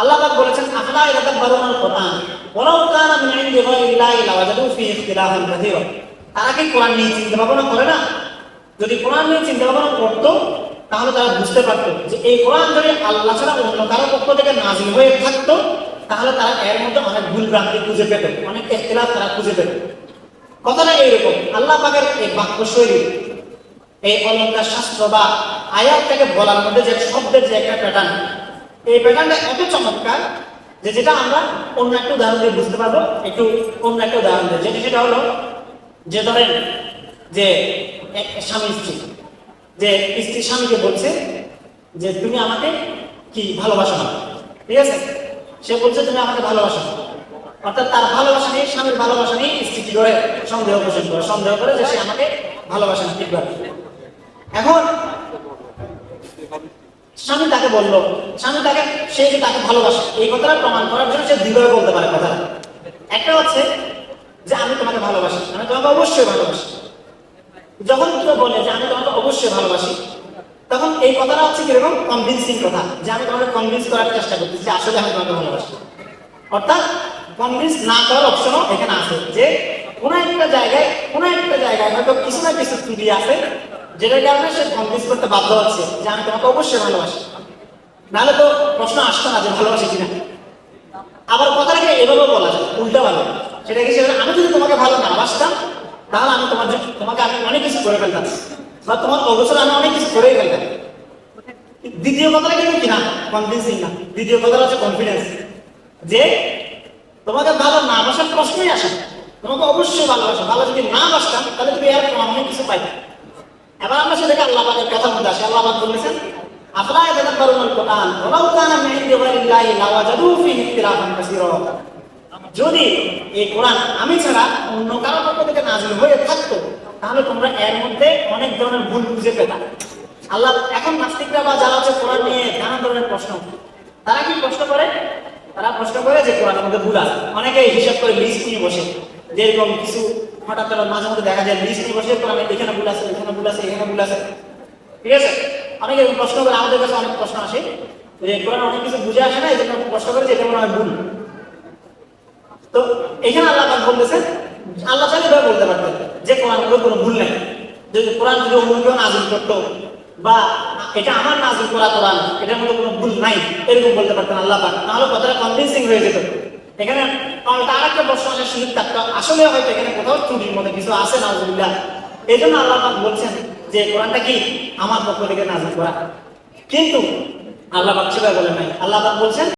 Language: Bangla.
আল্লাহ পাক বলেছেন, আফলা ইয়াতাদাব্বারুনাল ইখতিলাফান তারা কি কোরআন নিয়ে চিন্তা ভাবনা করে না? যদি কোরআন নিয়ে চিন্তা ভাবনা করতো, তাহলে তারা বুঝতে পারতো যে এই কোরআন যদি আল্লাহ ছাড়া অন্য কারও পক্ষ থেকে নাজিল হয়ে থাকতো, তাহলে তারা এর মধ্যে অনেক ভুল ভ্রান্তি খুঁজে পেত, অনেক তারা খুঁজে পেত। কথাটা এইরকম, আল্লাহ পাকের এই বাক্য শৈলী এই অলঙ্কার শাস্ত্র বা আয়াতটাকে বলার মধ্যে যে শব্দের যে একটা এই প্যাটার্নটা এত চমৎকার যে যেটা আমরা অন্য একটা উদাহরণ দিয়ে বুঝতে পারব। একটু অন্য একটা উদাহরণ দিয়ে। যেটা সেটা হলো যে ধরেন যে স্বামী স্ত্রী। যে স্ত্রী স্বামীকে বলছে যে, তুমি আমাকে কি ভালোবাসো না? ঠিক আছে? সে বলছে, তুমি আমাকে ভালোবাসো না। অর্থাৎ তার ভালোবাসা নিয়ে, স্বামীর ভালোবাসা নিয়ে স্ত্রী কি করে? সন্দেহ পোষণ করে। সন্দেহ করে যে সে আমাকে ভালোবাসে না ঠিকভাবে এখন স্বামী তাকে বলল, স্বামী তাকে, সে যে তাকে ভালোবাসে, এই কথাটা প্রমাণ করার জন্য সে দুইভাবে বলতে পারে কথাটা। একটা হচ্ছে যে আমি তোমাকে ভালোবাসি, আমি তোমাকে অবশ্যই ভালোবাসি। যখন কেউ বলে যে আমি তোমাকে অবশ্যই ভালোবাসি, তখন এই কথাটা হচ্ছে কীরকম? কনভিন্সিং কথা, যে আমি তোমাকে কনভিন্স করার চেষ্টা করতেছি যে আসলে আমি তোমাকে ভালোবাসি। অর্থাৎ কনভিন্স না করার অপশনও এখানে আছে যে কোনো একটা জায়গায়, কোনো একটা জায়গায় হয়তো কিছু না কিছু ত্রুটি আছে যেটার কারণে সে কনভিন্স করতে বাধ্য হচ্ছে যে আমি তোমাকে অবশ্যই ভালোবাসি। নাহলে তো প্রশ্ন আসতো না যে ভালোবাসি কিনা। আবার কথাটাকে এভাবে বলা যায়, উল্টা ভালো সেটা কি সেটা আমি যদি তোমাকে ভালো না বাসতাম, তাহলে আমি তোমার তোমাকে আমি অনেক কিছু করে ফেলতাম। বা তোমার অবসর আমি অনেক কিছু করেই ফেলতাম। দ্বিতীয় কথাটা কিন্তু কি না? কনভিন্সিং না। দ্বিতীয় কথাটা হচ্ছে কনফিডেন্স যে তোমাকে ভালো না বাসার প্রশ্নই আসে তোমাকে অবশ্যই ভালোবাসা। ভালো যদি না বাসতাম, তাহলে তুমি প্রমাণ অনেক কিছু পাইতে। এবার আমরা সেটাকে আল্লাহ পাকের কথা মধ্যে আসি। আল্লাহ বলেছেন আফলা ইয়াতাদাব্বারুনাল কোরআন ওয়ালাউ কানা মিন ইনদি গায়রিল্লাহি লাওয়াজাদু ফীহি ইখতিলাফান কাসীরা। যদি এই কোরআন আমি ছাড়া অন্য কারও পক্ষ থেকে নাজিল হয়ে থাকতো, তাহলে তোমরা এর মধ্যে অনেক ধরনের ভুল খুঁজে পেতা। আল্লাহ, এখন নাস্তিকরা বা যারা হচ্ছে কোরআন নিয়ে নানা ধরনের প্রশ্ন তারা কি প্রশ্ন করে? তারা প্রশ্ন করে যে কোরআনের মধ্যে ভুল আছে। অনেকে হিসাব করে লিস্ট নিয়ে বসে। যেরকম কিছু হঠাৎ করে মাঝে মধ্যে দেখা যায় লিস্ট নিয়ে বসে কোরআনে এখানে ভুল আছে, এখানে ভুল আছে, এখানে ভুল আছে। ঠিক আছে? অনেকে প্রশ্ন করে, আমাদের কাছে অনেক প্রশ্ন আসে। যে কোরআন অনেক কিছু বুঝে আসে না, এই জন্য প্রশ্ন করে এটা মনে হয় ভুল। তো এখানে আল্লাহ পাক বলতেছেন আল্লাহ চাইলে এভাবে বলতে পারতেন, যে কোরআন কোনো ভুল নেই। যদি কোরআন যদি অন্য কেউ নাজিল করতো, বা এটা আমার নাজিল করা কোরআন, এটার মধ্যে কোনো ভুল নাই, এরকম বলতে পারতেন আল্লাহ পাক। তাহলে কথাটা কনভিন্সিং হয়ে যেত। এখানে তার একটা প্রশ্ন সুযোগ থাকতো। আসলে হয়তো এখানে কোথাও ত্রুটির মধ্যে কিছু আছে নাজুবিল্লাহ এই জন্য আল্লাহ বলছেন যে, কোরআনটা কি আমার পক্ষ থেকে নাজিল করা? কিন্তু আল্লাহ পাক বলে নাই। আল্লাহ বলছেন